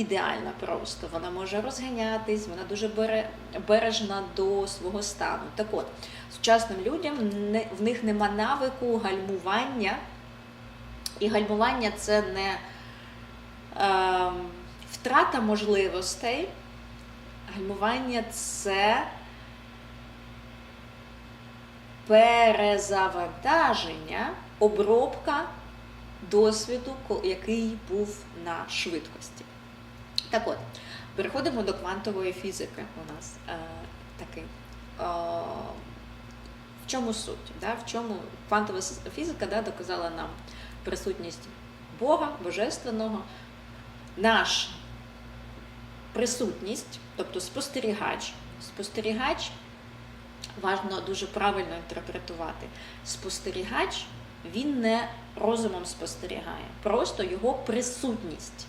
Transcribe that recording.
ідеальна просто. Вона може розганятись, вона дуже бере, бережна до свого стану. Так от, сучасним людям не, в них нема навику гальмування. І гальмування це не е, втрата можливостей. Гальмування це перезавантаження, обробка досвіду, який був на швидкості. Так от, переходимо до квантової фізики. У нас е, такий. Е, в чому суть? Да? В чому квантова фізика да, доказала нам присутність Бога, Божественного, наш присутність, тобто спостерігач. Спостерігач важливо дуже правильно інтерпретувати. Спостерігач він не розумом спостерігає, просто його присутність.